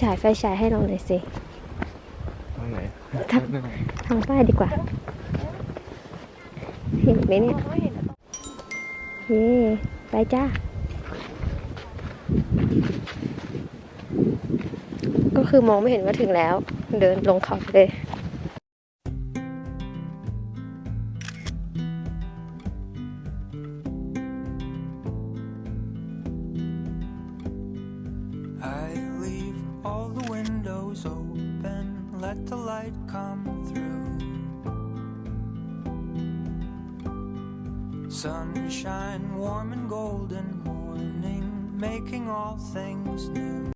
ฉายไฟฉายให้เราหน่อยสิตรงไหนทางทางใต้ดีกว่า เห็นไหมเนี่ยเย่ไปจ้า ก็คือมองไม่เห็นว่าถึงแล้ว เดินลงเขาไปเลย Come through. Sunshine, warm and golden morning, making all things new.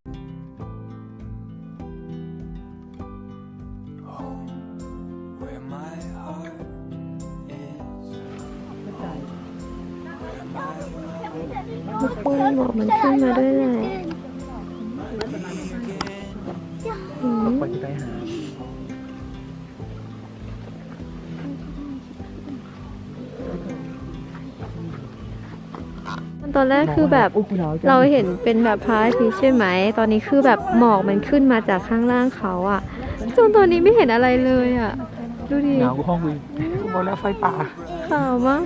ôi mình đây này ตอนแรกคือแบบเราเห็นเป็นแบบพระอาทิตย์ใช่ไหม ตอนนี้คือแบบหมอกมันขึ้นมาจากข้างล่างเขาอะจนตอนนี้ไม่เห็นอะไรเลยอะดูดิหนาวกว่าห้องวิบนแล้วไฟป่าขาวมาก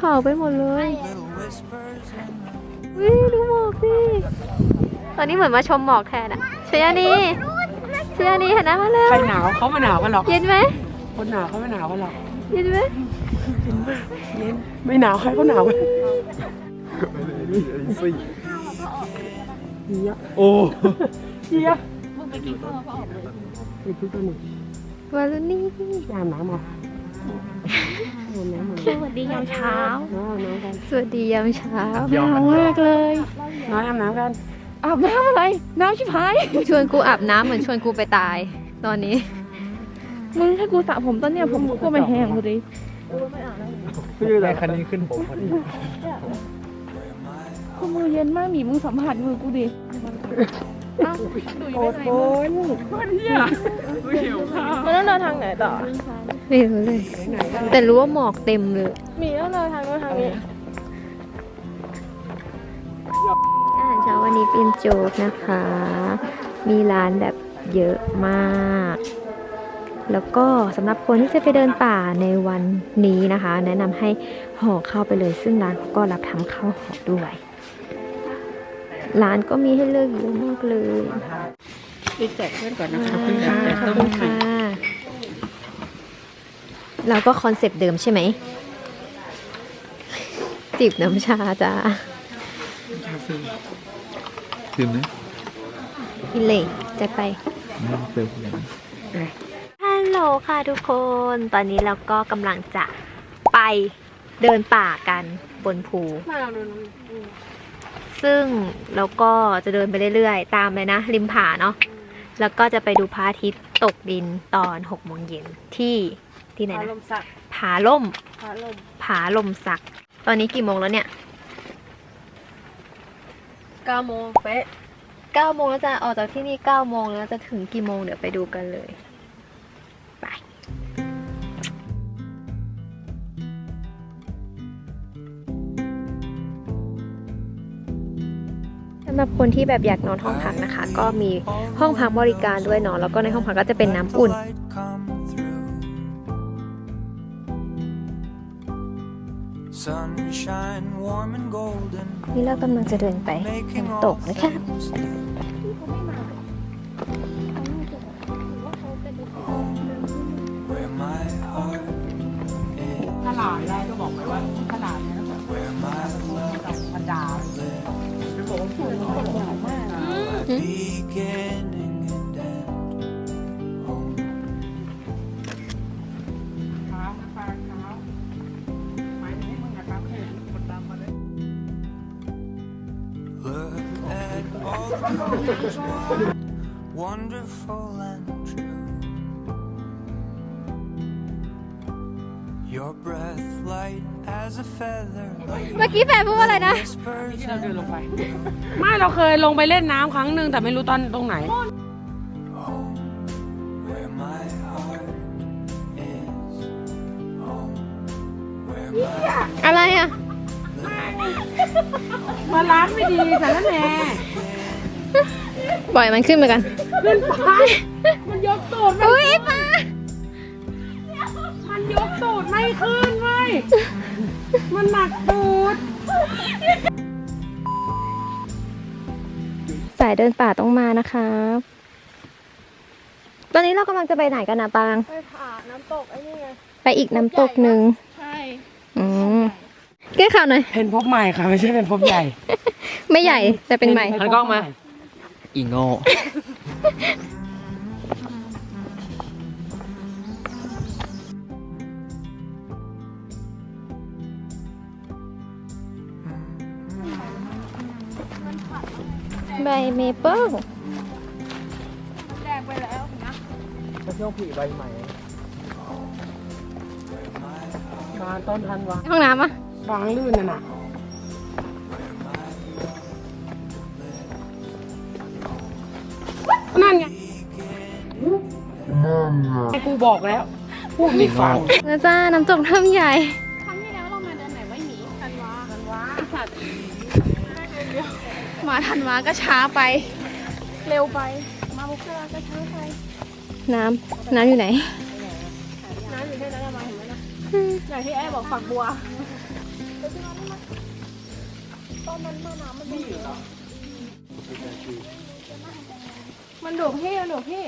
ขาวไปหมดเลย little whispers in วิดูหมอกสิตอนนี้เหมือนมาชมหมอกแทนอะชยานีชยานีเห็นหน้ามาเลยใครหนาวเขาไม่หนาวกันหรอกเย็นไหมคนหนาวเขาไม่หนาวกันหรอกเย็นไหมเย็น ไม่หนาวใครเขาหนาวกันสี่เฮียโอ้เฮียมึงไปกินข้าวพ่อไปกินตัวหนึ่งวารุณีอาบน้ำเหรออาบน้ำเหรอสวัสดียามเช้าน้องอาบน้ำกันสวัสดียามเช้ายอมมันมากเลยน้องอาบน้ำกัน อาบน้ำอะไร น้ำชิบหาย ชวนกูอาบน้ำเหมือนชวนกูไปตาย ตอนนี้ มึงถ้ากูสระผมตอนเนี้ยผมก็ไม่แห้งเลย ดิคืออะไรคันนี้ขึ้นผมพอดีกูมือเย็นมากหมีมึงสัมผัสมือกูดิเอ้าดูอยู่โอ้ไม่โหไหนเฮียไม่หิวข้าวมันต้องเดินทางไหนต่อไม่รู้เลย แต่รู้ว่าหมอกเต็มเลยหมีต้องเดินทางโน้นทางนี้อาหารเช้าวันนี้เป็นโจ๊กนะคะ มีร้านแบบเยอะมาก แล้วก็สำหรับคนที่จะไปเดินป่าในวันนี้นะคะ แนะนำให้ห่อข้าวไปเลย ซึ่งร้านเขาก็รับทำข้าวห่อด้วยร้านก็มีให้เลือกเยอะมากเลยไปแจกเพื่อนก่อนนะขคะอบคุณแจค่ะกขอบต้คุมณไข่ค่ะเราก็คอนเซปต์เดิมใช่ไหมจิบน้ำชาจ้าคาเฟ่คืนไหมกินเลยจะไปไม่เติมอย่างฮัลโห ลค่ะทุกคน ตอนนี้เราก็กำลังจะไปเดินป่ากันบนภูมาเราดูซึ่งเราก็จะเดินไปเรื่อยๆ ตามเลยนะ ริมผาเนาะ แล้วก็จะไปดูพระอาทิตย์ตกดินตอนหกโมงเย็นที่ที่ไหนอานะรมณ์สักผาล่มพาลมผาลมสัก ตอนนี้กี่โมงแล้วเนี่ยเก้าโมงเป๊ะเก้าโมงแล้วจะออกจากที่นี่เก้าโมงแล้วจะถึงกี่โมงเดี๋ยวไปดูกันเลย หรับคนที่แบบอยากนอนห้องพักนะคะ ก็มีห้องพักบริการด้วยเนาะแล้วก็ในห้องพักก็จะเป็นน้ำอุ่น light come through. Sunshine, warm and golden, นี่เรากำลังจะเดินไปน้ making ำต all กนะคะ things new. Home, where my heart is, ตลาดได้ก็บอกไปว่าตลาดเนี่ย beginning and end. Home. Look at all the wonderful and true. Your breath light as a feather, เมื่อกี้แฟนพูดว่าอะไรนะ whispers ที่เราเดิน and ลงไป ไม่เราเคยลงไปเล่นน้ำครั้งหนึ่งแต่ไม่รู้ตอนตรงไหน home, where my heart is. Home, where my อะไรอะ มาล้างไม่ดีแต่ละแน่ปล่อยมันขึ้นไปกัน มันยกตูดอุ้ยปลามันยกตูด ไม่ขึ้นเว้ยมันหนักตูดสายเดินป่าต้องมานะครับ ตอนนี้เรากำลังจะไปไหนกันนะปาง ไปผ่าน้ำตกไอ้นี่ไง ไปอีกน้ำตกหนึ่งใช่อืมแก้ข่าวหน่อย เพนพบใหม่ค่ะ ไม่ใช่เป็นพบใหญ่ ไม่ใหญ่แต่เป็นใหม่ หันกล้องมา อีโง่ ใบเมเปิลแดงไปแล้วนะก็ช่วงผีใบใหม่มาต้นทันวะห้องน้ำอะฟางลื่นน่ะน่ะนั่นไงไอ้กูบอกแล้วพูดไม่ฟังแล้วจ้าน้ำตกถ้ำใหญ่ มาธันวาก็ช้าไป เร็วไป มาบุกราก็ช้าไป น้ำน้ำอยู่ไหน น้ำอยู่แค่นั้นอะมาเห็นไหมนะอย่างที่แอ้บอกฝักบัวตอนนั้นมาน้ำมันไม่อยู่มันโดดพี่มันโดดพี่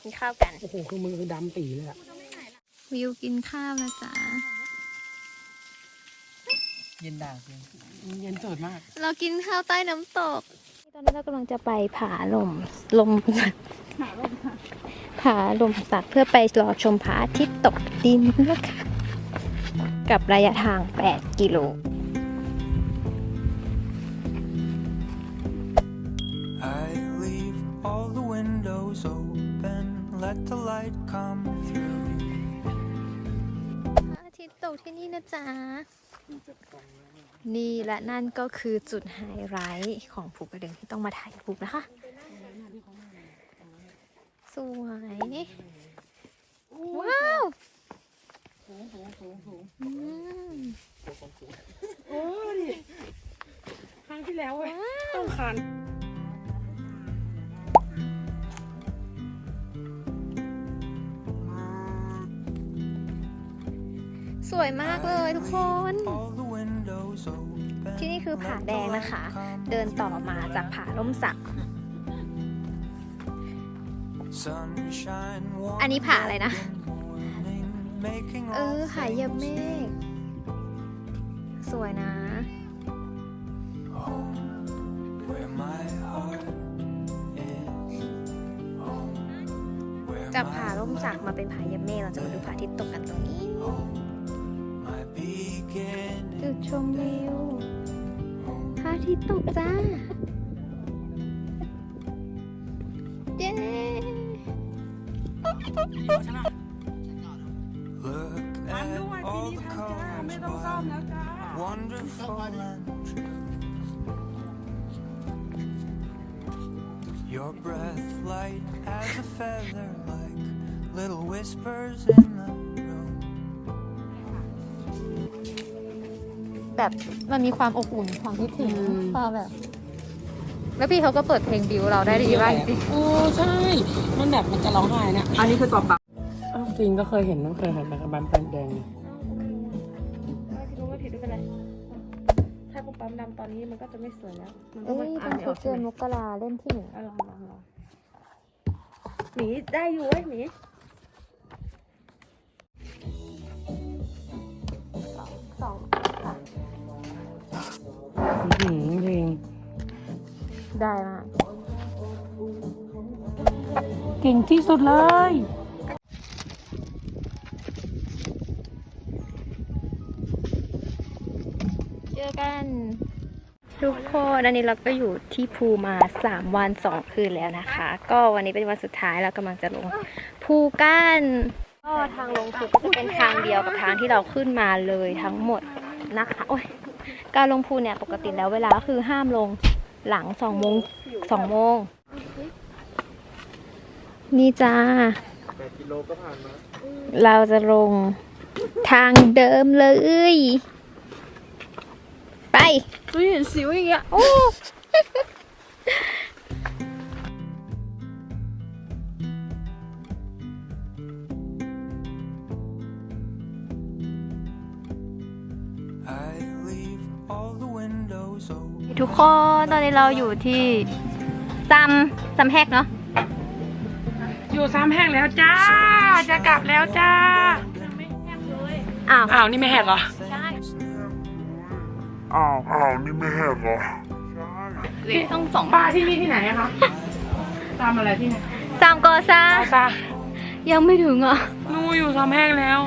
กินข้าวกัน โอ้โหคือมือคือดำปีเลยอะวิวกินข้าวนะจ๊ะ เย็นด่างจริงเย็นสดมาก เรากินข้าวใต้น้ำตก ตอนนี้เรากำลังจะไปผาลมลมสัตว์ผาลมสัตว์เพื่อไปรอชมพระอาทิตย์ตกดินนะคะกับระยะทาง 8 กิโล ทิตย์ตกที่นี่นะจ๊ะ นี่และนั่นก็คือจุดไฮไลท์ของภูกระดึงที่ต้องมาถ่ายรูปนะคะ สวยนี่ว้าวอืมโอ้ดิครั้งที่แล้วเว้ยต้องคัน วยมากเลยทุกคน All the windows open. ที่นี่คือผา let แด the ง light นะคะ come เดินต่อมาจากผาล่มสัก Sunshine warm อันนี้ผาอะไรนะ morning, making เอ all อหายเหยยบเม things ฆสวยนะ home where my heart is. Home where จากผา my ล่มสักมาเป็นผาเหยยบเมฆเราจะมาดูพระอาทิตย์ตกกันตรงนี้ my beginning. จุดชมวิวพระอาทิตย์ตกจ้า เย้ Look มัน at ด้วยปี all นี้ the ทำจ้า ไม่ colors ต้องซ่อมแล้วจ้า wonderful and true. Your breath light as a feather, like little whispers in แบบมันมีความอบอุ่นความคิดถึงความแบบ แล้วพี่เขาก็เปิดเพลงบิวเราได้ดีมากจริง โอ้ใช่ มันแบบมันจะร้องไห้เนี่ยอันนี้คือตัวปักอ้าวจริงก็เคยเห็นนะเคยเห็นแบบบัมแปนแดงเนี่ยไม่รู้ว่าผิดไม่เป็นไร ถ้ากูปั๊มดำตอนนี้มันก็จะไม่สวยแล้ว มันก็เอ้ไม่ยอ่าเป็นนไม่อชุอดกเดือนมกราเล่นที่หนึ่ง เอาลองลองลองหมีได้อยู่เว้ยหมี อื้อหือเพลงได้มากเก่งที่สุดเลยเจอกัน ทุกคนอันนี้เราก็อยู่ที่ภูมาสามวันสองคืนแล้วนะคะ ก็วันนี้เป็นวันสุดท้ายเรากำลังจะลงภูกันก็ทางลงภูก็จะเป็นทางเดียวกับทางที่เราขึ้นมาเลยทั้งหมดนะคะโอ้ย การลงภูเนี่ยปกติแล้วเวลาก็คือห้ามลงหลังสองโมงสองโมง นี่จ้า8กิโลก็ผ่านมาเราจะลงทางเดิมเลย ไปเฮ้ยเห็นสิวอย่างเงี้ยโอ้ ทุกคนตอนนี้เราอยู่ที่ซัมซัมแฮกเนาะอยู่ซ้ำแห้งแล้วจ้า จะกลับแล้วจ้า อ้าวอ้าว นี่ไม่แหกเหรอ อ้าว อ้าว นี่ไม่แหกเหรอ ต้องสองป้าที่นี่ที่ไหนอะคะตามอะไรที่ไหนซัมโกซาอาซายังไม่ถึงอะ นูอยู่ซ้ำแห้งแล้ว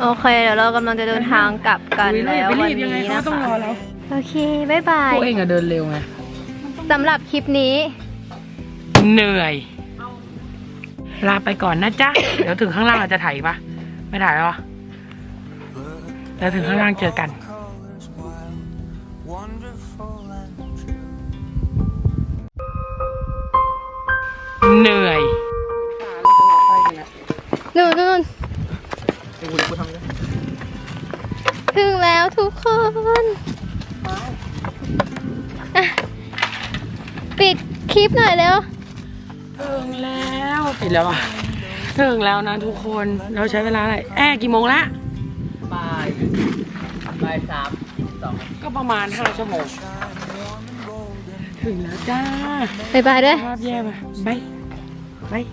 โอเค เดี๋ยวเรากำลังจะเดินทางกลับกันอุ๊ยแล้วไปวันรีบยังไงนี้เขานะต้องรคะอเรา โอเคบ๊ายบายพวกเองอะเดินเร็วไงสำหรับคลิปนี้ เหนื่อย ลาไปก่อนนะจ๊ะ เดี๋ยวถึงข้างล่างเราจะถ่ายอีกปะไม่ถ่ายแล้วเหรอเดี๋ยวถึงข้างล่างเจอกัน colors wild, wonderful and true. เหนื่อยนู่นนู่นไอ้กูกูทำยังไงถึงแล้วทุกคนอะ ปิดคลิปหน่อยเร็ว ถึงแล้วปิดแล้วอะถึงแล้วนะทุกคนเราใช้เวลาอะไรแอบกี่โมงละบ่ายบ่ายสามสิบสองก็ประมาณห้าชั่วโมงถึงแล้วจ้า บ๊ายบายด้วย ภาพแย่ป่ะบายบาย